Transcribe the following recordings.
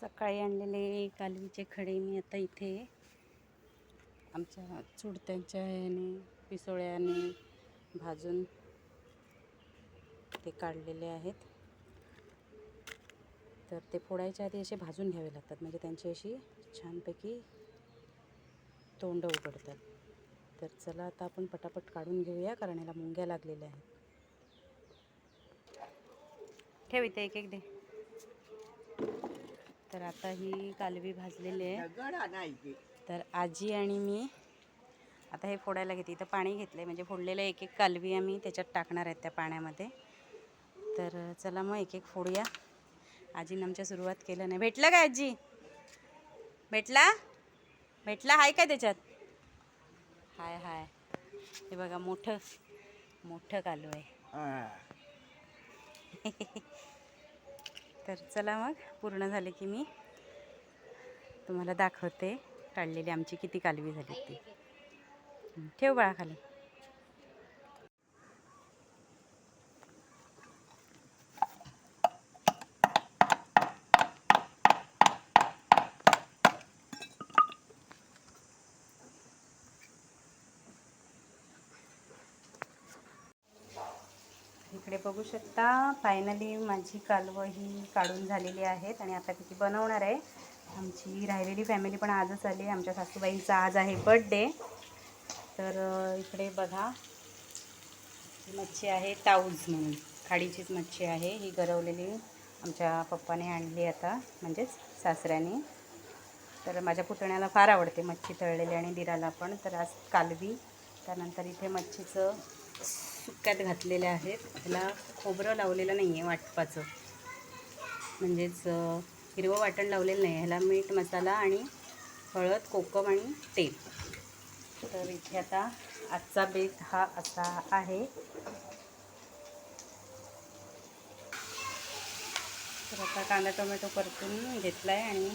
सकाळी आणलेले कालवीचे खडे मी आता इथे आमच्या चुडत्यांच्या ह्याने पिसोळ्याने भाजून ते काढलेले आहेत. तर ते फोडायच्या आधी असे भाजून घ्यावे लागतात. म्हणजे त्यांची अशी छानपैकी तोंड उघडतात. तर चला आता आपण पटापट काढून घेऊया कारण याला मुंग्या लागलेल्या आहेत. ठेव इथे एक एक दे. तर आता ही कालवी भाजलेली आहे. तर आजी आणि मी आता हे फोडायला घेते. इथं पाणी घेतलं आहे म्हणजे फोडलेलं एक एक कालवी आम्ही त्याच्यात टाकणार आहेत त्या पाण्यामध्ये. तर चला मग एक एक फोडूया. आजीनं आमच्या सुरुवात केलं नाही. भेटलं काय आजी? भेटला? भेटला? हाय काय त्याच्यात? हाय हाय. हे बघा मोठं मोठं कालू आहे. तर चला मग पूर्ण झाले की मी तुम्हाला दाखवते काढलेली आमची किती कालवी झाली ती. ठेव बाळा खाली इकडे बघू शकता. फायनली माझी कालवं ही काढून झालेली आहेत आणि आता तिची बनवणार आहे. आमची राहिलेली फॅमिली पण आजच आली आमच्या सासूबाईंचा आज आहे बड्डे तर इकडे बघा. मच्छी आहे ताऊज म्हणून. खाडीचीच मच्छी आहे. ही गरवलेली आमच्या पप्पाने आणली आता म्हणजेच सासऱ्याने. तर माझ्या पुतण्याला फार आवडते मच्छी तळलेली आणि दिराला पण. तर आज कालवी त्यानंतर इथे मच्छीचं सुक्यात घातलेल्या आहेत. त्याला खोबरं लावलेलं नाही आहे वाटपाचं. म्हणजेच हिरवं वाटण लावलेलं नाही ह्याला मीठ मसाला आणि हळद कोकम आणि तेल. तर इथे आता आजचा बेत हा असा आहे. तर आता कांदा टोमॅटो परतून घेतला आहे आणि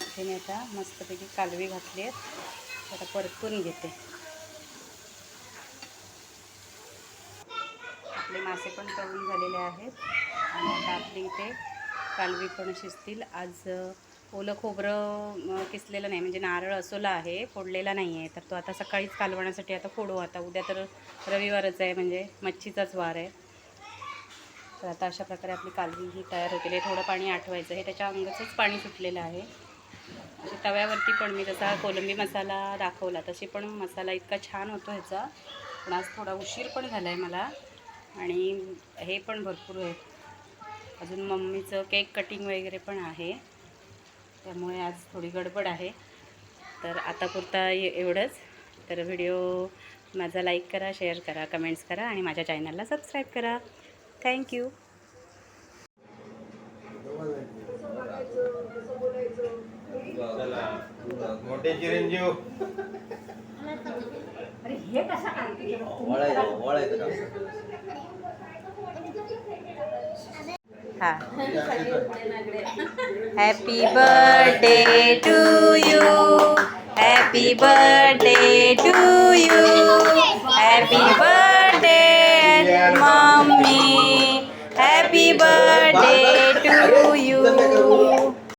इथे मी आता मस्तपैकी कालवी घातली आहेत. आता परतून घेते. आपले मासे पण तळून झालेले आहेत. आणि आता आपली इथे कालवी पण शिजतील. आज ओलं खोबरं किसलेलं नाही. म्हणजे नारळ असोला आहे फोडलेला नाही आहे तर तो आता सकाळीच कालवण्यासाठी आता फोडू. आता उद्या तर रविवारच आहे म्हणजे मच्छीचाच वार आहे. तर आता अशा प्रकारे आपली कालवी ही तयार होतील हे थोडं पाणी आठवायचं. हे त्याच्या अंगाचंच पाणी सुटलेलं आहे. म्हणजे तव्यावरती पण मी जसा कोलंबी मसाला दाखवला तशी पण मसाला इतका छान होतो ह्याचा. पण आज थोडा उशीर पण झाला आहे मला. आणि हे पण भरपूर आहेत अजून मम्मीचं केक कटिंग वगैरे पण आहे. त्यामुळे आज थोडी गडबड आहे. तर आता पुरता एवढंच. तर व्हिडिओ माझा लाईक करा शेअर करा कमेंट्स करा आणि माझ्या चॅनलला सबस्क्राईब करा. थँक्यू मोठे चिरंजीव. वळायचं वळायचं काम हां happy birthday to you happy birthday to you happy birthday mummy happy birthday to you